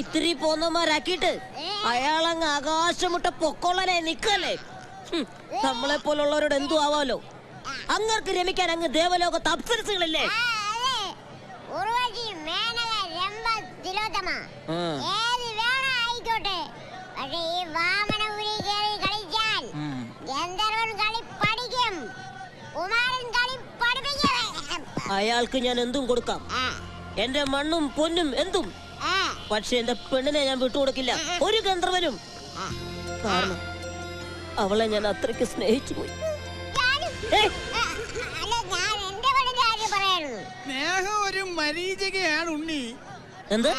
ഇത്തിരി പോന്നമാരാക്കിയിട്ട് അയാളങ്ങ് ആകാശമുട്ട പൊക്കോളനെ നിക്കല്ലേ? നമ്മളെ പോലുള്ളവരോട് എന്തു ആവാലോ? അങ്ങർക്ക് രമിക്കാൻ അങ്ങ് ദേവലോകത്ത് അപ്സരസുകളില്ലേ അയാൾക്ക് ഞാൻ എന്തും കൊടുക്കാം. എന്റെ മണ്ണും പൊന്നും എന്തും? പക്ഷെ എന്റെ പെണ്ണിനെ ഞാൻ വിട്ടുകൊടുക്കില്ല ഒരു ഗന്ധർവനും. കാരണം അവളെ ഞാൻ അത്രയ്ക്ക് സ്നേഹിച്ചു പോയി. സ്നേഹം ഒരു മരീചികയാണ് ഉണ്ണി. എന്ത്?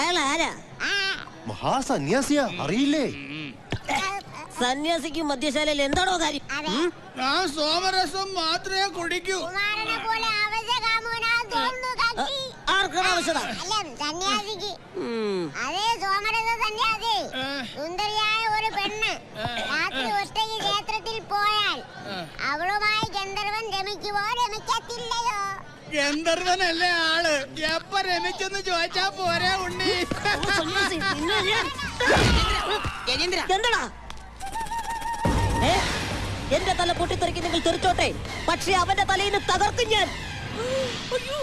അയാൾ ആരാ? മഹാസന്യാസിയാ അറിയില്ലേ? സന്യാസിക്കും മദ്യശാലയിൽ എന്താണോ കാര്യം? ഞാൻ സോമരസം മാത്രമേ കുടിക്കൂ. ആർക്കാണ് ആവശ്യത? അതേ സന്യാസി. സുന്ദരിയായ ഒരു പെണ്ണ്. രാത്രി ഒറ്റയ്ക്ക് ക്ഷേത്രത്തിൽ പോയാൽ അവളുമായി ഗന്ധർവൻ രമിക്കുവോ? രമിക്കത്തില്ലയോ? ഗന്ധർവനല്ലേ ആൾ? എപ്പ രമിച്ചെന്ന് ചോദിച്ചാ പോരെ ഉണ്ണി? എന്റെ തല പൊട്ടിത്തെറിക്കുന്നെങ്കിൽ തെറിച്ചോട്ടെ. പക്ഷെ അവന്റെ തലയിൽ നിന്ന് തകർക്കും ഞാൻ. അയ്യോ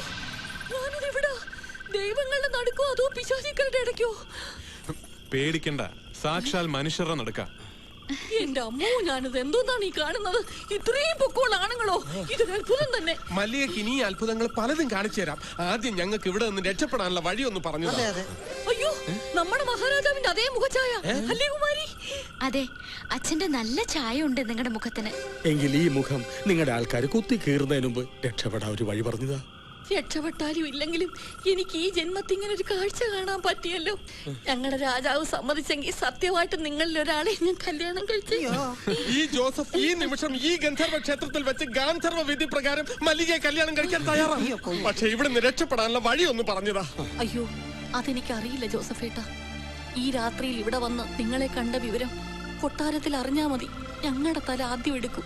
ഞാനിതെവിടാ ദൈവങ്ങളുടെ നടുക്കോ അതോ പിശാചിക്കളുടെ ഇടയ്ക്കോ? പേടിക്കണ്ട. സാക്ഷാൽ മനുഷ്യരുടെ നടക്ക. എന്റെ അമ്മോ ഞാനിത് എന്തോന്നാണ് ഈ കാണുന്നത്? ഇത്രയും പൊക്കമുള്ള ആണുങ്ങളോ? ഇതൊരു അത്ഭുതം തന്നെ. മല്ലികക്ക് ഇനി അത്ഭുതങ്ങൾ പലതും കാണിച്ചു തരാം. ആദ്യം ഞങ്ങൾക്ക് ഇവിടെ നിന്ന് രക്ഷപ്പെടാനുള്ള വഴിയൊന്ന് പറഞ്ഞു അതെ. അയ്യോ നമ്മുടെ മഹാരാജാവിന്റെ അതേ മുഖഛായ അല്ലേ കുമാരി? അതെ അച്ഛന്റെ നല്ല ചായ ഉണ്ട് നിങ്ങളുടെ മുഖത്തിന്. എങ്കിൽ ഈ മുഖം നിങ്ങളുടെ ആൾക്കാർ കുത്തി കീറുന്നതിന് മുമ്പ് രക്ഷപ്പെടാൻ ഒരു വഴി പറഞ്ഞതാ. രക്ഷപ്പെട്ടാലും ഇല്ലെങ്കിലും എനിക്ക് ഈ ജന്മത്തിൽ ഇങ്ങനെ ഒരു കാഴ്ച കാണാൻ പറ്റിയല്ലോ. ഞങ്ങളുടെ രാജാവ് സമ്മതിച്ചെങ്കിൽ സത്യമായിട്ട് നിങ്ങളിൽ ഒരാളെ ഞാൻ കല്യാണം കഴിച്ചു ഈ ജോസഫ് ഈ നിമിഷം ഈ ഗന്ധർവ ക്ഷേത്രത്തിൽ വെച്ച് ഗാന്ധർവ വിധി പ്രകാരം മല്ലികയെ കല്യാണം കഴിക്കാൻ തയ്യാറാണ് പക്ഷെ ഇവിടുന്ന് രക്ഷപ്പെടാനുള്ള വഴി ഒന്ന് പറഞ്ഞതാ. അയ്യോ അതെനിക്കറിയില്ല ജോസഫേട്ട. ഈ രാത്രിയിൽ ഇവിടെ വന്ന് നിങ്ങളെ കണ്ട വിവരം കൊട്ടാരത്തിൽ അറിഞ്ഞാ മതി. ഞങ്ങളുടെ തല ആദ്യം എടുക്കും.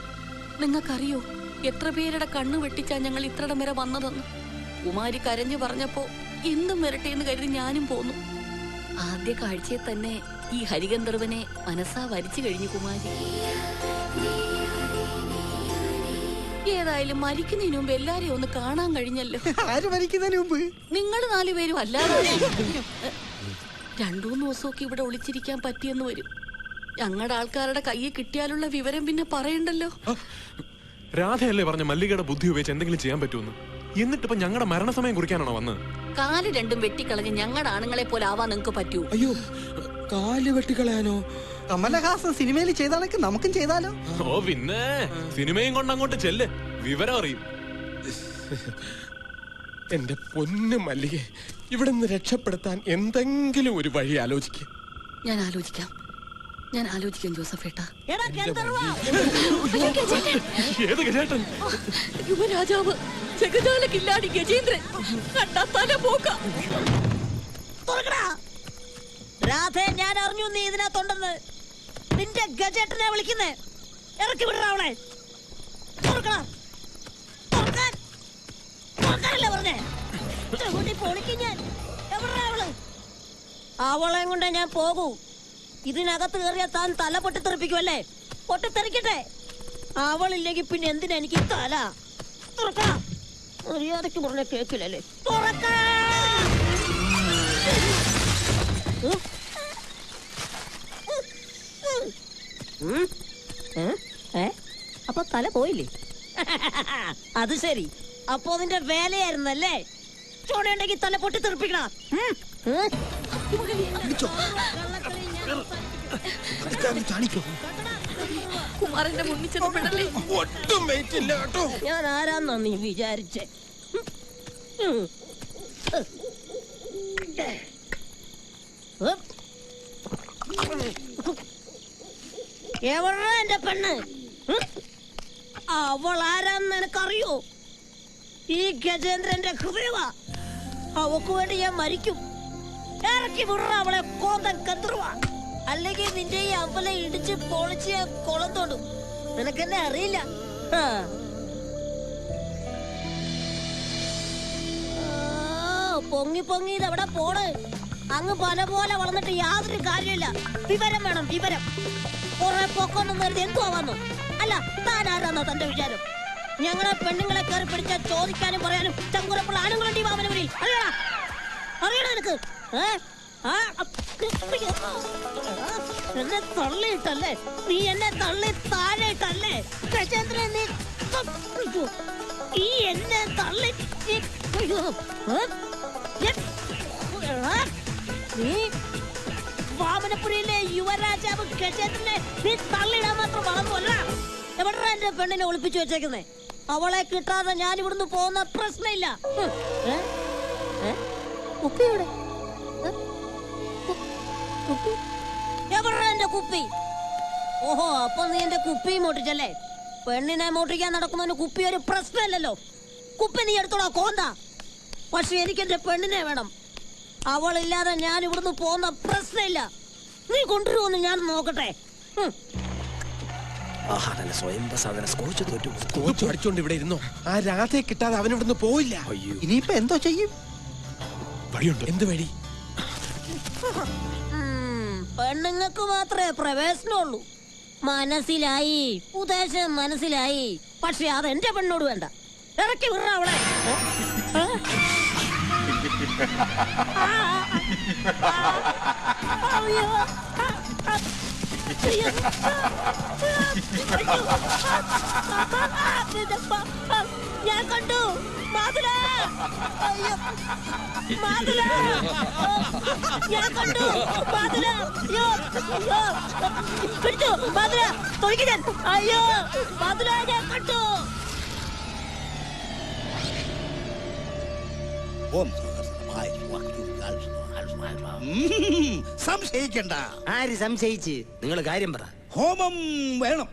നിങ്ങൾക്കറിയോ എത്ര പേരുടെ കണ്ണു വെട്ടിച്ചാ ഞങ്ങൾ ഇത്രടം വരെ വന്നതെന്ന്? കുമാരി കരഞ്ഞു പറഞ്ഞപ്പോ എന്തും വരട്ടെ എന്ന് കരുതി ഞാനും പോന്നു. ആദ്യ കാഴ്ചയിൽ തന്നെ ഈ ഹരിഗന്ധർവനെ മനസ്സാ വരിച്ചു കഴിഞ്ഞു കുമാരി. ഏതായാലും മരിക്കുന്നതിന് മുമ്പ് എല്ലാരെയും ഒന്ന് കാണാൻ കഴിഞ്ഞല്ലോ. ആര് മരിക്കുന്നതിന് മുമ്പ്? നിങ്ങൾ നാലുപേരും അല്ലാതെ രണ്ടു മൂന്ന് ദിവസമൊക്കെ ഇവിടെ ഒളിച്ചിരിക്കാൻ പറ്റിയെന്ന് വരും. ഞങ്ങളുടെ ആൾക്കാരുടെ കയ്യിൽ കിട്ടിയാലുള്ള വിവരം പിന്നെ പറയണ്ടല്ലോ. രാധയല്ലേ പറഞ്ഞ മല്ലികയുടെ ബുദ്ധി ഉപയോഗിച്ച് എന്തെങ്കിലും ചെയ്യാൻ പറ്റുമെന്ന്? എന്നിട്ടിപ്പോ ഞങ്ങളുടെ മരണസമയം കുറിക്കാനാണോ വന്നത്? കാൽ രണ്ടും വെട്ടിക്കളഞ്ഞ് ഞങ്ങളുടെ ആണുങ്ങളെ പോലെ ആവാൻ നിങ്ങൾക്ക് പറ്റൂ. അയ്യോ കാൽ വെട്ടിക്കളയാനോ? കമലഹാസൻ സിനിമയിൽ ചെയ്താലൊക്കെ നമുക്കും ചെയ്താലോ? ഓ പിന്നെ. സിനിമയും കൊണ്ട് അങ്ങോട്ട് ചെല്ല്. വിവരം അറിയും. എന്റെ പൊന്നു മല്ലിക ഇവിടുന്ന് രക്ഷപ്പെടുത്താൻ എന്തെങ്കിലും ഒരു വഴി ആലോചിക്കുക ഞാൻ ആലോചിക്കാം. ഞാൻ ആലോചിക്കാം ജോസഫേട്ട ഏത് ഗജേട്ടൻ യുവരാജാവ്. ജഗജാല കില്ലാടി ഗജേന്ദ്രൻ. കണ്ടാ തല പോക്കാം തുറക്കടാ രാധേ ഞാൻ അറിഞ്ഞു നീ ഇതിനകത്തുണ്ടെന്ന്. നിന്റെ ഗജേട്ടനെ വിളിക്കുന്നേ. ഇറക്കി വിടറ അവളെ. ഞാൻ. കൊണ്ട് ഞാൻ പോകൂ. ഇതിനകത്ത് കയറിയ താൻ തല പൊട്ടിത്തെറിപ്പിക്കുമല്ലേ പൊട്ടിത്തെറിക്കട്ടെ. അവളില്ലെങ്കിൽ പിന്നെ എന്തിനാ എനിക്ക് തല? മര്യാദയ്ക്ക് പറഞ്ഞ കേക്കില്ലല്ലേ? തുറക്കാ അപ്പൊ തല പോയില്ലേ? അത് ശരി. അപ്പൊ അതിന്റെ വേലയായിരുന്നല്ലേ? ചോണയുണ്ടെങ്കിൽ തല പൊട്ടി തെറിപ്പിക്കണ. കുമാരന്റെ മുന്നിൽ ചെന്നപ്പെടല്ലേ ഒട്ടും വെയിറ്റ് ഇല്ല കേട്ടോ. ഞാൻ ആരാന്നാ നീ വിചാരിച്ചേ? ഉം. എവിടാ എന്റെ പെണ്ണ്? അവൾ ആരാന്ന് എനിക്കറിയോ ഈ ഗജേന്ദ്രന്റെ ഹൃദയവാ. അവക്ക് വേണ്ടി ഞാൻ മരിക്കും. ഇറക്കി വിടറ അവളെ കോന്തൻ കത്തുറുവാ അല്ലെങ്കിൽ നിന്റെ ഈ അമ്പലം ഇടിച്ച് പൊളിച്ച് ഞാൻ നിനക്കെന്നെ അറിയില്ല. പൊങ്ങി പൊങ്ങി ഇതവിടെ പോണേ? അങ്ങ് പല പോലെ വളർന്നിട്ട് യാതൊരു കാര്യമില്ല വിവരം വേണം വിവരം. കുറെ പൊക്കൊന്നും കരുതി എന്തോ വന്നു? അല്ല താൻ ആരാന്നോ തന്റെ വിചാരം? ഞങ്ങളെ പെണ്ണുങ്ങളെ കയറി പിടിച്ച ചോദിക്കാനും പറയാനും ചങ്കുറപ്പുള്ള ആണുങ്ങളുണ്ട് ഈ വാമനപുരിയിൽ അറിയടാ? അറിയടാ അപ്പ്, എന്നെ തള്ളിയിട്ടല്ലേ? നീ എന്നെ തള്ളി താഴെയിട്ടല്ലേ? ഗജേന്ദ്രൻ നീ ഈ എന്നെ തള്ളി. നീ വാമനപുരിയിലെ യുവരാജാവ് ഗജേന്ദ്രനെ നീ തള്ളിയിടാൻ മാത്രം വളർന്നുവല്ല എവിടെ എന്റെ പെണ്ണിനെ ഒളിപ്പിച്ചു വെച്ചേക്കുന്നേ? അവളെ കിട്ടാതെ ഞാൻ ഇവിടുന്ന് പോകുന്ന പ്രശ്നമില്ല? ഏ? എവിടെ? എന്റെ കുപ്പി? ഓഹോ അപ്പൊ നീ എന്റെ കുപ്പി മോട്ടിച്ചല്ലേ പെണ്ണിനെ മോട്ടിക്കാൻ നടക്കുന്നതിന് കുപ്പി ഒരു പ്രശ്നമല്ലല്ലോ. കുപ്പി നീ എടുത്തോളാ കോന്ത. പക്ഷെ എനിക്ക് എന്റെ പെണ്ണിനെ വേണം. അവളില്ലാതെ ഞാൻ ഇവിടുന്ന് പോകുന്ന പ്രശ്നമില്ല. നീ കൊണ്ടുവരുമെന്ന് ഞാൻ നോക്കട്ടെ. അടിച്ചോണ്ട് ഇവിടെ ഇരുന്നോ? ആ രാധയെ കിട്ടാതെ അവൻ ഇവിടുന്ന് പോയില്ല ഇനിയിപ്പോ എന്തോ ചെയ്യും? വഴിയുണ്ട്. എന്ത് വഴി? പെണ്ണുങ്ങൾക്ക് മാത്രമേ പ്രവേശനമുള്ളൂ. മനസ്സിലായി. ഉദ്ദേശം മനസ്സിലായി. പക്ഷെ അത് എന്റെ പെണ്ണോട് വേണ്ട. ഇറക്കി വിടറ അവളെ. ഞാൻ കണ്ടു മാതുല അയ്യോ മാതുല ഞാൻ കണ്ടു മാതുല അയ്യോ അയ്യോ പിടിച്ചു മാതുല തൊഴിക്ക് ഞാൻ അയ്യോ മാതുല ഞാൻ കണ്ടു ഓം. സംശയിക്കണ്ട. ആര് സംശയിച്ച്? നിങ്ങൾ കാര്യം പറ. ഹോമം വേണം.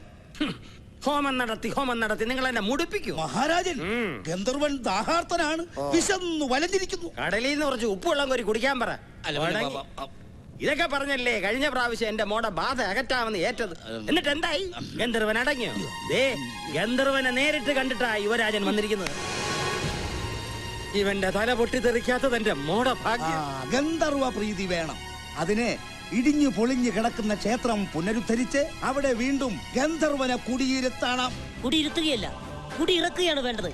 ഹോമം നടത്തി ഹോമം നടത്തി. നിങ്ങൾ എന്നെ മുടിപ്പിക്കും. മഹാരാജൻ ഗന്ധർവൻ ദാഹാർത്തനാണ് വിശന്നു വലഞ്ഞിരിക്കുന്നു. കടലിൽ നിന്ന് കുറച്ച് ഉപ്പുവെള്ളം കോരി കുടിക്കാൻ പറ. ഇതൊക്കെ പറഞ്ഞല്ലേ കഴിഞ്ഞ പ്രാവശ്യം എന്റെ മോടെ ബാധ അകറ്റാമെന്ന് ഏറ്റത്. എന്നിട്ട് എന്തായി ഗന്ധർവൻ അടങ്ങിയോ? ദേ ഗന്ധർവനെ നേരിട്ട് കണ്ടിട്ടാ യുവരാജൻ വന്നിരിക്കുന്നത്. ഇവന്റെ തല പൊട്ടിത്തെറിക്കാത്തത് എന്റെ മോടെ ആ, ഭാഗ്യം ഗന്ധർവ പ്രീതി വേണം. അതിനെ ഇടിഞ്ഞു പൊളിഞ്ഞു കിടക്കുന്ന ക്ഷേത്രം പുനരുദ്ധരിച്ച് അവിടെ വീണ്ടും ഗന്ധർവനെ കുടിയിരുത്താണ്. കുടിയിരുത്തുകയല്ല കുടിയിറക്കുകയാണ് വേണ്ടത്.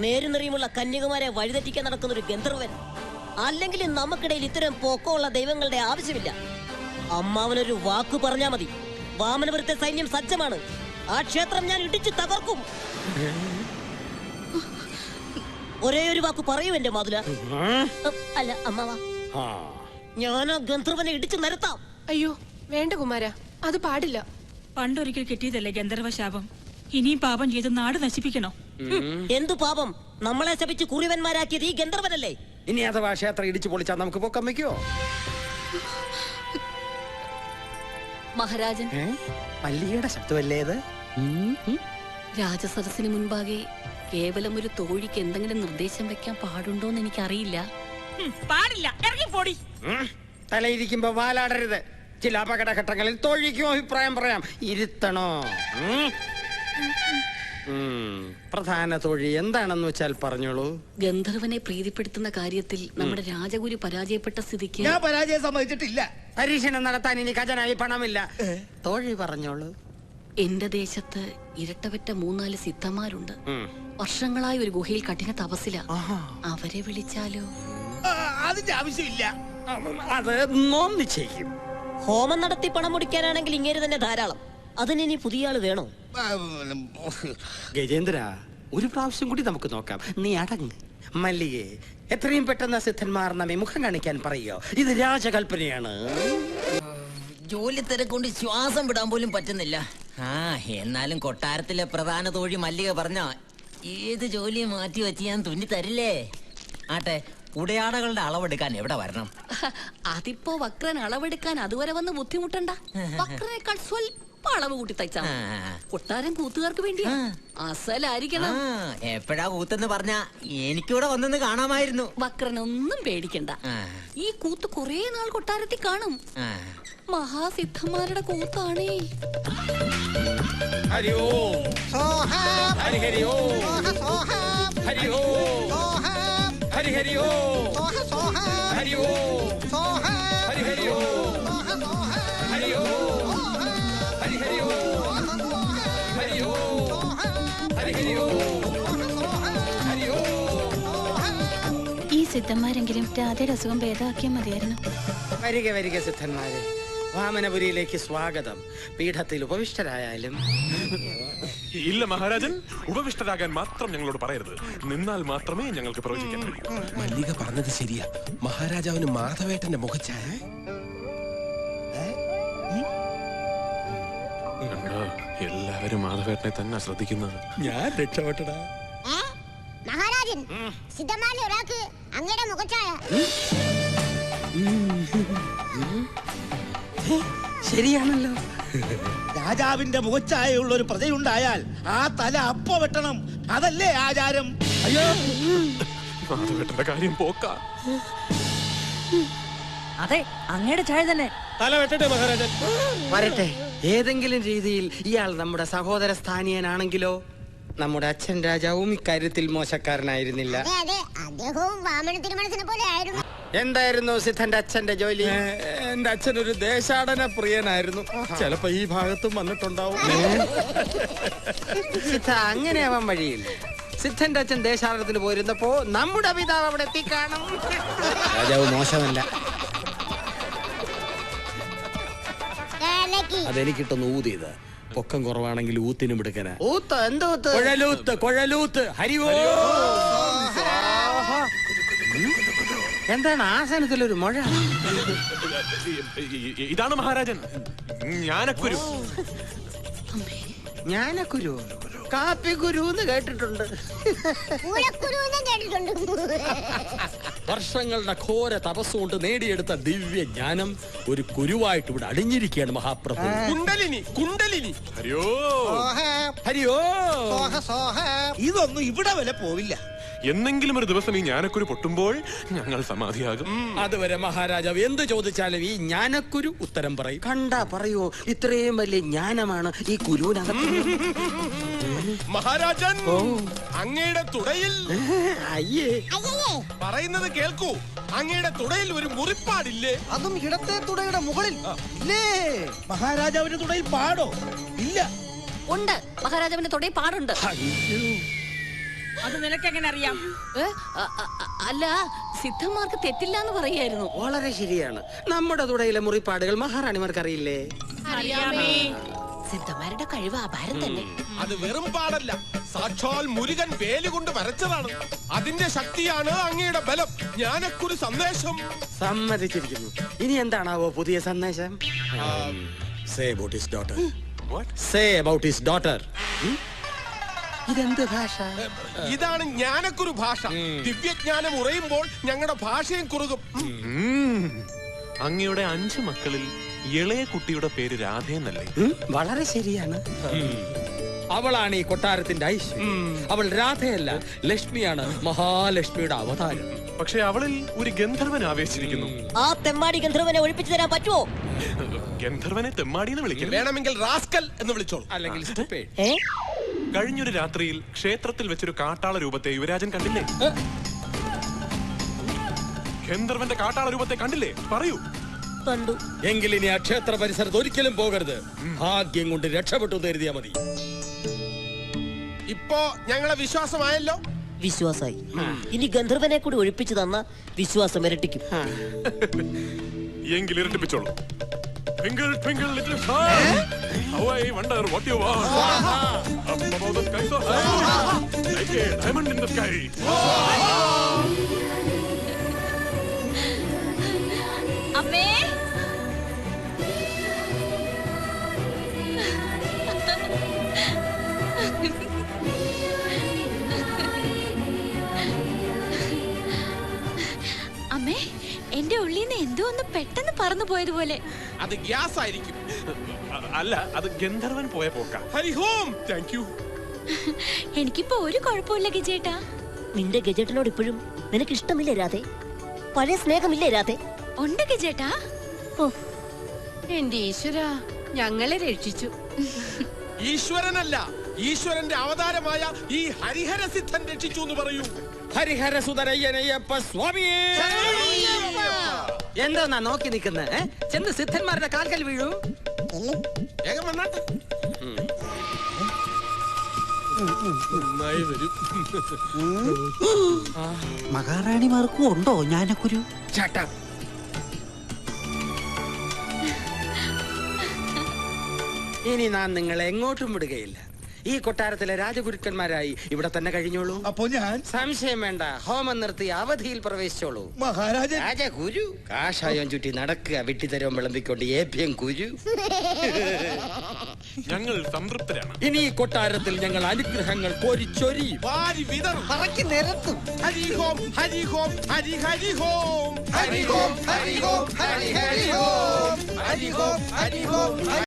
നേരുന്നറിയുമുള്ള കന്യകുമാരെ വഴിതെറ്റിക്കാൻ നടക്കുന്ന ഒരു ഗന്ധർവൻ. അല്ലെങ്കിൽ നമുക്കിടയിൽ ഇത്തരം പൊക്കമുള്ള ദൈവങ്ങളുടെ ആവശ്യമില്ല. അമ്മാവനൊരു വാക്ക് പറഞ്ഞാ മതി. വാമനപുരത്തെ സൈന്യം സജ്ജമാണ്. ആ ക്ഷേത്രം ഞാൻ ഇടിച്ചു തകർക്കും. ഒരേ ഒരു വാക്ക് പറയൂ എന്റെ മാതുല. അല്ല അമ്മാവ ഞാനാ ഞാൻ ആ ഗന്ധർവനെ ഇടിച്ചു നിരത്താം. അയ്യോ വേണ്ട കുമാര അത് പാടില്ല. പണ്ടൊരിക്കൽ കിട്ടിയതല്ലേ ഗന്ധർവ ശാപം? ഇനിയും പാപം ചെയ്ത് നാട് നശിപ്പിക്കണോ? എന്തു പാപം? നമ്മളെ ശപിച്ച് കുറിവന്മാരാക്കിയത് ഈ ഗന്ധർവനല്ലേ? ഇനി അഥവാ ക്ഷേത്രം ഇടിച്ചു പൊളിച്ചാൽ നമുക്ക് പൊക്കം വെക്കോ മഹാരാജൻ മല്ലികയുടെ ശബ്ദമല്ലേ ഇത്. രാജസദസ്സിന് മുൻപാകെ കേവലം ഒരു തോഴിക്ക് എന്തെങ്കിലും നിർദ്ദേശം വെക്കാൻ പാടുണ്ടോന്ന് എനിക്കറിയില്ല. അറിയില്ല പാടില്ല. ഇറങ്ങി പോടി. ഉം. തലയിരിക്കുമ്പോ വാലാടരുത്. ചില അപകടഘട്ടങ്ങളിൽ തോഴിക്കും അഭിപ്രായം പറയാം. ഇരുത്തണോ. പ്രധാന തോഴി എന്താണെന്ന് വെച്ചാൽ പറഞ്ഞോളൂ. ഗന്ധർവനെ പ്രീതിപ്പെടുത്തുന്ന കാര്യത്തിൽ നമ്മുടെ രാജഗുരു പരാജയപ്പെട്ട സ്ഥിതിക്ക് ഞാൻ പരാജയം സമ്മതിച്ചിട്ടില്ല. പരീക്ഷണം നടത്താൻ ഇനി ഖജനായി പണമില്ല. തോഴി പറഞ്ഞോളൂ. എന്റെ ദേശത്ത് ഇരട്ടവറ്റ മൂന്നാൽ സിദ്ധന്മാരുണ്ട്. ഉം. വർഷങ്ങളായി ഒരു ഗുഹയിൽ കഠിന തപസ്സില. അവരെ വിളിച്ചാലോ? അതിന്റെ ആവശ്യമില്ല. അത് നോം നിശ്ചയിക്കും ഹോമം നടത്തി പണം മുടിക്കാനാണെങ്കിൽ ഇങ്ങനെ തന്നെ ധാരാളം. അതിനി പുതിയ ആൾ വേണോ? ഗജേന്ദ്ര ഒരു പ്രാവശ്യം കൂടി നമുക്ക് നോക്കാം. നീ അടങ്ങ്. മല്ലിയെ എത്രയും പെട്ടെന്ന് സിദ്ധന്മാർ നമ്മെ മുഖം കാണിക്കാൻ പറയോ? ഇത് രാജകൽപ്പനയാണ്. ജോലി തിരക്കൊണ്ട് ശ്വാസം വിടാൻ പോലും പറ്റുന്നില്ല. ആ എന്നാലും കൊട്ടാരത്തിലെ പ്രധാന തോഴി മല്ലിക പറഞ്ഞ ഏത് ജോലിയും മാറ്റി വെച്ച് ഞാൻ തുന്നി തരില്ലേ? ആട്ടെ ഉടയാടകളുടെ അളവെടുക്കാൻ എവിടെ വരണം? അതിപ്പോ വക്രൻ അളവെടുക്കാൻ അതുവരെ വന്ന് ബുദ്ധിമുട്ടണ്ട. വക്രനേക്കാൾ സ്വല്പം അളവ് കൂട്ടി തയ്ച്ചാ. കൊട്ടാരം കൂത്തുകാർക്ക് വേണ്ടി അസലായിരിക്കണം. എപ്പോഴാ കൂത്തെന്ന് പറഞ്ഞ എനിക്കിവിടെ വന്നെന്ന് കാണാമായിരുന്നു. വക്രനൊന്നും പേടിക്കണ്ട. ഈ കൂത്ത് കൊറേ നാൾ കൊട്ടാരത്തിൽ കാണും. മഹാസിദ്ധന്മാരുടെ കൂത്താണേ. ഹരി ഓം. ഹരി ഹരി ഓം. ഹരി ഓം. ഹരി ഹരി ഓ. ഹരി ഓ. സിദ്ധന്മാരെങ്കിലും രാധയുടെ അസുഖം ഭേദമാക്കിയാൽ മതിയായിരുന്നു. വരിക വരിക സിദ്ധന്മാരെ. വാമനപുരിയിലേക്ക് സ്വാഗതം. പീഠത്തിൽ ഉപവിഷ്ടരായാലും. ഇല്ല മഹാരാജൻ. ഉപവിഷ്ടരാകാൻ മാത്രം ഞങ്ങളോട് പറയരുത്. നിന്നാൽ മാത്രമേ ഞങ്ങൾക്ക് പ്രവചിക്കാൻ കഴിയൂ. മല്ലിക പറഞ്ഞത് ശരിയാ. മഹാരാജാവിന് മാധവേട്ടന്റെ മുഖച്ചായ? എല്ലാവരും മാധവേട്ടനെ തന്നെ ശ്രദ്ധിക്കുന്നത്. ഞാൻ രക്ഷപ്പെട്ടടാ? മഹാരാജൻ സിദ്ധന്മാരിൽ ഒരാൾക്ക് അങ്ങയുടെ മുഖച്ചായ. ശരിയാണല്ലോ. രാജാവിന്റെ മുഖച്ചായുള്ള ഒരു പ്രജയുണ്ടായാൽ ആ തല അപ്പ വെട്ടണം. അതല്ലേ ആചാരം? അയ്യോ. കാര്യം പോക്ക. അതെ അങ്ങയുടെ ചായ തന്നെ. തല വെട്ടട്ടെ മഹാരാജൻ. വരട്ടെ. ഏതെങ്കിലും രീതിയിൽ ഇയാൾ നമ്മുടെ സഹോദര സ്ഥാനീയനാണെങ്കിലോ നമ്മുടെ അച്ഛൻ രാജാവും ഇക്കാര്യത്തിൽ മോശക്കാരനായിരുന്നില്ല. അതെ അതെ. അദ്ദേഹവും വാമന പോലെ ആയിരുന്നു എന്തായിരുന്നു സിദ്ധന്റെ അച്ഛന്റെ ജോലി? എന്റെ അച്ഛൻ ഒരു ദേശാടന പ്രിയനായിരുന്നു. ചിലപ്പോ ഈ ഭാഗത്തും വന്നിട്ടുണ്ടാവും. സിദ്ധ അങ്ങനെ അവൻ വഴിയില്ല. സിദ്ധന്റെ അച്ഛൻ ദേശാടനത്തിന് പോയിരുന്നപ്പോ നമ്മുടെ പിതാവ് അവിടെ എത്തിക്കാണും. രാജാവ് മോശമല്ല. കലക്കി അതെനിക്കിട്ടൊന്ന് ഊതിയത്. പൊക്കം കുറവാണെങ്കിൽ ഊത്തിനും എടുക്കന. ഊത്ത്? എന്തൂത്ത് കുഴലൂത്ത് കുഴലൂത്ത്. ഹരിവോ! എന്താണ് ആസനത്തിലൊരു മുഴ? ഇതാണ് മഹാരാജൻ. ഞാനക്കുരു. ഞാനക്കുരു. കാപ്പി ഗുരു എന്ന് കേട്ടിട്ടുണ്ട്. പൂരക്കുരു എന്നും കേട്ടിട്ടുണ്ട്. വർഷങ്ങളുടെ ഘോര തപസ്സുകൊണ്ട് നേടിയെടുത്ത ദിവ്യ ജ്ഞാനം ഒരു കുരുവായിട്ട് ഇവിടെ അടിഞ്ഞിരിക്കുകയാണ് മഹാപ്രഭു. കുണ്ടലിനി കുണ്ടലിനി. ഹരിയോ. ഹരിയോ. ഇതൊന്നും ഇവിടെ വരെ പോവില്ല. എന്നെങ്കിലും ഒരു ദിവസം ഈ ഞാനക്കുരു പൊട്ടുമ്പോൾ ഞങ്ങൾ സമാധിയാകും. അതുവരെ മഹാരാജാവ് എന്ത് ചോദിച്ചാലും ഈ ജ്ഞാനക്കുരു ഉത്തരം പറയും. കണ്ടാ പറയോ? ഇത്രയും വലിയ ജ്ഞാനമാണ് ഈ കുരുവിനകത്ത്. മഹാരാജൻ അങ്ങയുടെ തുടയിൽ. അയ്യേ. പറയുന്നത് കേൾക്കൂ. അങ്ങയുടെ തുടയിൽ ഒരു മുറിപ്പാടില്ലേ? അതും ഇടത്തെ തുടയുടെ മുകളിൽ. ഇല്ലേ? മഹാരാജാവിന്റെ തുടയിൽ പാടോ? ഇല്ല. ഉണ്ട്. മഹാരാജാവിന്റെ തുടയിൽ പാടുണ്ട്. അത് നിനക്കെങ്ങനെ അറിയാം? അല്ല സിദ്ധന്മാർക്ക് തെറ്റില്ല എന്ന് പറയായിരുന്നു. വളരെ ശരിയാണ്. നമ്മുടെ തുടയിലെ മുറിപ്പാടുകൾ മഹാറാണിമാർക്ക് അറിയില്ലേ അറിയാമേ. സിദ്ധന്മാരുടെ കഴിവ് അപാരം തന്നെ. അത് വെറും പാടല്ല. സാക്ഷാൽ മുരുകൻ വേലുകൊണ്ട് വരച്ചതാണ്. അതിന്റെ ശക്തിയാണ് അങ്ങയുടെ ബലം. ഞാനൊരു സന്ദേശം. സമ്മതിച്ചിരിക്കുന്നു. ഇനി എന്താണാവോ പുതിയ സന്ദേശം? Say about his daughter say about his daughter ഇതെന്ത് ഭാഷ? ഇതാണ് ജ്ഞാനക്കുരു ഭാഷ. ദിവ്യജ്ഞാനം ഉറയുമ്പോൾ ഞങ്ങളുടെ ഭാഷയും കുറുകും. അങ്ങയുടെ അഞ്ച് മക്കളിൽ ഇളയ കുട്ടിയുടെ പേര് രാധയെന്നല്ലേ വളരെ ശരിയാണ്. അവളാണ് ഈ കൊട്ടാരത്തിന്റെ ഐശ്വര്യം. അവൾ രാധയല്ല ലക്ഷ്മിയാണ് മഹാലക്ഷ്മിയുടെ അവതാരം. പക്ഷെ അവളിൽ ഒരു ഗന്ധർവൻ ആവേശിച്ചിരിക്കുന്നു. ആ തെമ്മാടി ഗന്ധർവനെ ഒഴിപ്പിച്ചു തരാൻ പറ്റുമോ ഗന്ധർവനെ തെമ്മാടി എന്ന് വിളിക്കും വേണമെങ്കിൽ റാസ്കൽ എന്ന് വിളിച്ചോളൂ. അല്ലെങ്കിൽ കഴിഞ്ഞൊരു രാത്രിയിൽ ക്ഷേത്രത്തിൽ വെച്ചൊരു കാട്ടാള രൂപത്തെ യുവരാജൻ കണ്ടില്ലേ? ഗന്ധർവന്റെ കാട്ടാള രൂപത്തെ കണ്ടില്ലേ? പറയൂ. കണ്ടു. എങ്കിൽ ഇനി ആ ക്ഷേത്ര പരിസരത്ത് ഒരിക്കലും പോകരുത്. ഭാഗ്യം കൊണ്ട് രക്ഷപ്പെട്ടു കരുതിയാ മതി. ഇപ്പോ ഞങ്ങളെ വിശ്വാസമായല്ലോ? വിശ്വാസായി. ഇനി ഗന്ധർവനെ കൂടി ഒഴിപ്പിച്ചു തന്ന വിശ്വാസം ഇരട്ടിക്കും. എങ്കിൽ ഇരട്ടിപ്പിച്ചോളൂ. Twinkle, twinkle, little star. How I wonder what you are. Up above the sky so high. Like a diamond in the sky. അമ്മേ അമ്മേ എന്റെ ഉള്ളിൽ നിന്ന് എന്തോ ഒന്ന് പെട്ടെന്ന് പറന്നു പോയതുപോലെ അത് ഗ്യാസ് ആയിരിക്കും അല്ല അത് ഗന്ധർവൻ പോയ പോക്ക. ഹരിഹോം താങ്ക് യു എനിക്കിപ്പോ ഒരു കുഴപ്പമില്ല ഗജേട്ടാ നിന്റെ ഗജേട്ടനോട് ഇപ്പോഴും നിനക്ക് ഇഷ്ടമില്ല രാധേ? പഴയ സ്നേഹമില്ലേ രാധെ? ഉണ്ട് ഗിജേട്ടാ എന്റെ ഈശ്വര ഞങ്ങളെ രക്ഷിച്ചു. ഈശ്വരനല്ല ഈശ്വരന്റെ അവതാരമായ ഈ ഹരിഹര സിദ്ധൻ രക്ഷിച്ചു എന്ന് പറയൂ. ഹരിഹര സുതരയ്യനയ്യപ്പ സ്വാമിയേ എന്താ നോക്കി നിൽക്കുന്നത് ചെന്ന് സിദ്ധന്മാരുടെ കാൽക്കൽ വീഴൂ. വേഗം വന്നാട്ടെ നന്നായി വരും. മഹാറാണിമാർക്കും ഉണ്ടോ ഞാനക്കുരു ചേട്ടാ. ഇനി നാം നിങ്ങളെ എങ്ങോട്ടും വിടുകയില്ല. ഈ കൊട്ടാരത്തിലെ രാജഗുരുക്കന്മാരായി ഇവിടെ തന്നെ കഴിഞ്ഞോളൂ. അപ്പോ ഞാൻ സംശയം വേണ്ട. ഹോമം നിർത്തി അവധിയിൽ പ്രവേശിച്ചോളൂ. മഹാരാജൻ രാജഗുരു. കാഷായം ചുറ്റി നടക്കുക വെട്ടിത്തരവും വിളമ്പിക്കൊണ്ട് ഏഭ്യം കുരു. ഞങ്ങൾ സംതൃപ്തരാണ്. ഇനി ഈ കൊട്ടാരത്തിൽ ഞങ്ങൾ അനുഗ്രഹങ്ങൾ കോരിച്ചൊരിയും വാരി വിതറും. പറക്കി നിരത്തും. Hari home Hari home Hari Hari home. Hari home Hari home Hari Hari home. Hari home Hari home